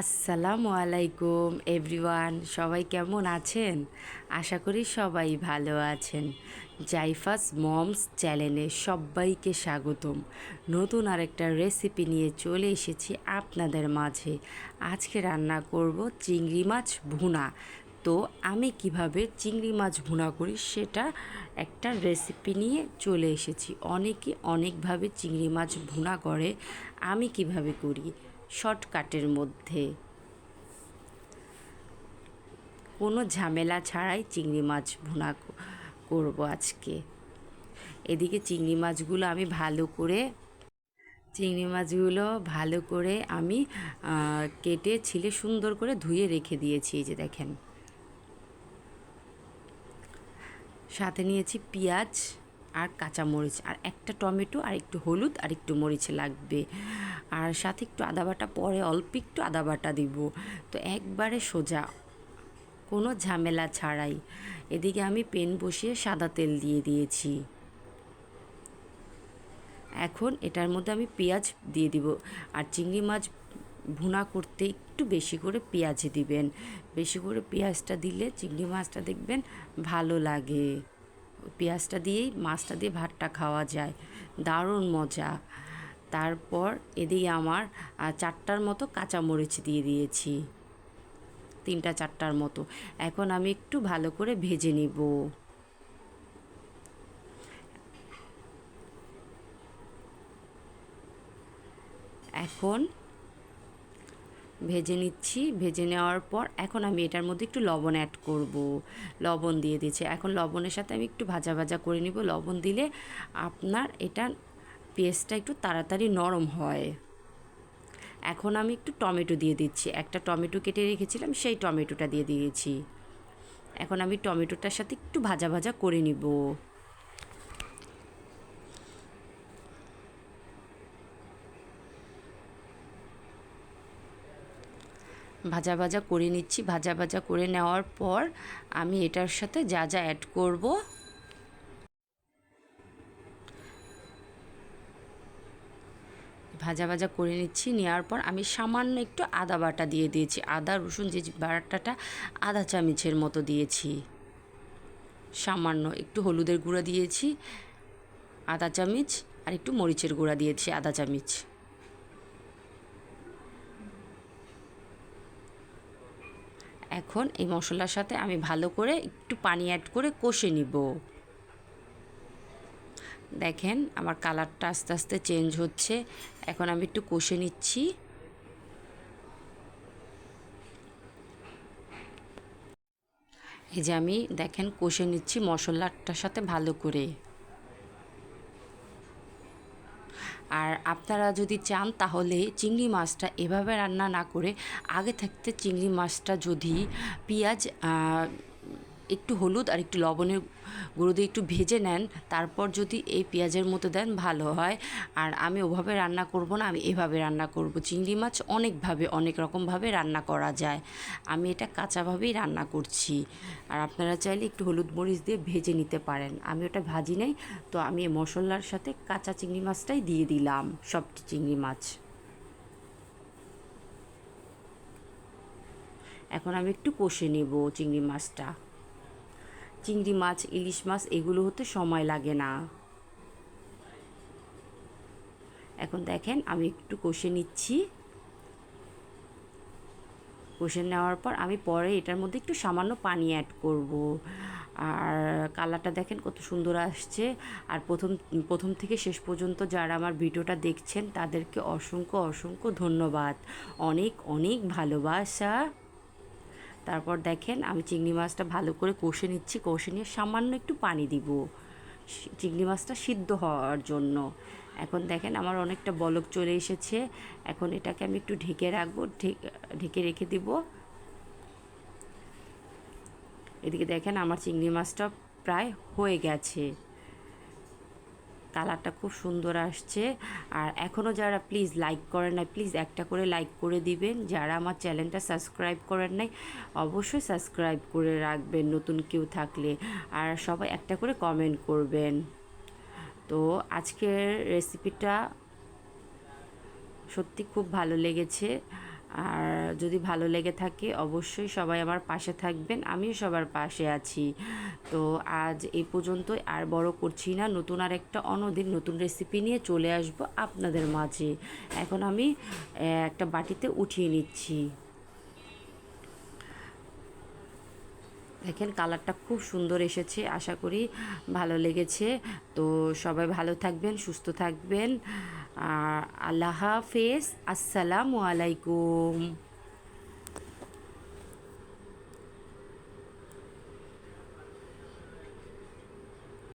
আসসালামু আলাইকুম এভরিওয়ান, সবাই কেমন আছেন? আশা করি সবাই ভালো আছেন। জাইফাস মমস চ্যানেলে সবাইকে স্বাগতম। নতুন আরেকটা রেসিপি নিয়ে চলে এসেছি আপনাদের মাঝে। আজকে রান্না করব চিংড়ি মাছ ভুনা। তো আমি কীভাবে চিংড়ি মাছ ভুনা করি সেটা একটা রেসিপি নিয়ে চলে এসেছি। অনেকে অনেকভাবে চিংড়ি মাছ ভুনা করে, আমি কীভাবে করি? শর্টকাটের মধ্যে। কোনো ঝামেলা ছাড়াই চিংড়ি মাছ ভুনা করব আজকে। এদিকে চিংড়ি মাছগুলো আমি ভালো করে, চিংড়ি মাছগুলো ভালো করে আমি কেটে ছিলে সুন্দর করে ধুয়ে রেখে দিয়েছি, এই যে দেখেন। সাথে নিয়েছি পেঁয়াজ আর কাঁচামরিচ, আর একটা টমেটো, আর একটু হলুদ, আর একটু মরিচ লাগবে। আর সাথে একটু আদা বাটা, পরে অল্প একটু আদা বাটা দিব। তো একবারে সোজা, কোনো ঝামেলা ছাড়াই। এদিকে আমি পেন বসিয়ে সাদা তেল দিয়ে দিয়েছি। এখন এটার মধ্যে আমি পেঁয়াজ দিয়ে দিব। আর চিংড়ি মাছ ভুনা করতে একটু বেশি করে পেঁয়াজ দিবেন। বেশি করে পেঁয়াজটা দিলে চিংড়ি মাছটা দেখবেন ভালো লাগে। পেঁয়াজটা দিয়েই মাছটা দিয়ে ভাতটা খাওয়া যায়। দারুণ মজা। তারপর এদিকে আমার চারটার মতো কাঁচামরিচ দিয়ে দিয়েছি। তিনটা চারটার মতো। এখন আমি একটু ভালো করে ভেজে নিব। এখন ভেজে নিচ্ছি। ভেজে নেওয়ার পর এখন আমি এটার মধ্যে একটু লবণ অ্যাড করব। লবণ দিয়ে দিচ্ছি। এখন লবণের সাথে আমি একটু ভাজা ভাজা করে নিব। লবণ দিলে আপনার এটা পেস্টটা একটু তাড়াতাড়ি নরম হয়। এখন আমি একটু টমেটো দিয়ে দিচ্ছি। একটা টমেটো কেটে রেখেছিলাম, সেই টমেটোটা দিয়ে দিয়েছি। এখন আমি টমেটোটার সাথে একটু ভাজা ভাজা করে নিব। ভাজা ভাজা করে নিচ্ছি। ভাজা ভাজা করে নেওয়ার পর আমি এটার সাথে যা যা অ্যাড করব। ভাজা ভাজা করে নিচ্ছি। নেওয়ার পর আমি সামান্য একটু আদা বাটা দিয়ে দিয়েছি। আদা, রসুন, যে বাটাটা আদা চামচের মতো দিয়েছি। সামান্য একটু হলুদের গুঁড়া দিয়েছি আদা চামচ, আর একটু মরিচের গুঁড়া দিয়েছি আদা চামচ। এখন এই মশলার সাথে আমি ভালো করে একটু পানি অ্যাড করে কষে নিব। দেখেন আমার কালারটা আস্তে আস্তে চেঞ্জ হচ্ছে। এখন আমি একটু কষে নিচ্ছি। এই যে আমি দেখেন কষে নিচ্ছি মশলাটার সাথে ভালো করে। আর আপনারা যদি চান তাহলে চিংড়ি মাছটা এভাবে রান্না না করে আগে থাকতে চিংড়ি মাছটা যদি পেঁয়াজ একটু হলুদ আর একটু লবণের গুঁড়ো দিয়ে একটু ভেজে নেন। তারপর যদি এই পেঁয়াজের মতো দেন, ভালো হয়। আর আমি ওভাবে রান্না করব না, আমি এভাবে রান্না করব। চিংড়ি মাছ অনেকভাবে, অনেক রকমভাবে রান্না করা যায়। আমি এটা কাঁচাভাবেই রান্না করছি। আর আপনারা চাইলে একটু হলুদ মরিচ দিয়ে ভেজে নিতে পারেন। আমি ওটা ভাজি নেই, তো আমি এই মশলার সাথে কাঁচা চিংড়ি মাছটাই দিয়ে দিলাম সবটি চিংড়ি মাছ। এখন আমি একটু কষে নেব চিংড়ি মাছটা। চিংড়ি মাছ, ইলিশ মাছ, এগুলো হতে সময় লাগে না। এখন দেখেন আমি একটু কষে নিচ্ছি। কষে নেওয়ার পর আমি পরে এটার মধ্যে একটু সামান্য পানি অ্যাড করব। আর কালারটা দেখেন কত সুন্দর আসছে। আর প্রথম প্রথম থেকে শেষ পর্যন্ত যারা আমার ভিডিওটা দেখছেন, তাদেরকে অসংখ্য অসংখ্য ধন্যবাদ। অনেক অনেক ভালোবাসা। তারপর দেখেন আমি চিংড়ি মাছটা ভালো করে কষে নিচ্ছি, কষে নিয়ে সামান্য একটু পানি দিব। চিংড়ি মাছটা সিদ্ধ হওয়ার জন্য। এখন দেখেন আমার অনেকটা বলক চলে এসেছে। এখন এটাকে আমি একটু ঢেকে রাখব ঢেকে রেখে দিব। এদিকে দেখেন আমার চিংড়ি মাছটা প্রায় হয়ে গেছে। কালারটা খুব সুন্দর আসছে। আর এখনও যারা প্লিজ লাইক করেন নাই, প্লিজ একটা করে লাইক করে দিবেন। যারা আমার চ্যানেলটা সাবস্ক্রাইব করেন নাই, অবশ্যই সাবস্ক্রাইব করে রাখবেন নতুন কেউ থাকলে। আর সবাই একটা করে কমেন্ট করবেন। তো আজকের রেসিপিটা সত্যি খুব ভালো লেগেছে। আর যদি ভালো লেগে থাকে, অবশ্যই সবাই আমার পাশে থাকবেন। আমিও সবার পাশে আছি। তো আজ এই পর্যন্তই, আর বড় করছি না, নতুন আর একটা অন্যদিন নতুন রেসিপি নিয়ে চলে আসব আপনাদের মাঝে। এখন আমি একটা বাটিতে উঠিয়ে নিচ্ছি। দেখেন কালারটা খুব সুন্দর এসেছে, আশা করি ভালো লেগেছে। তো সবাই ভালো থাকবেন, সুস্থ থাকবেন। আল্লাহ হাফেজ, আসসালামু আলাইকুম।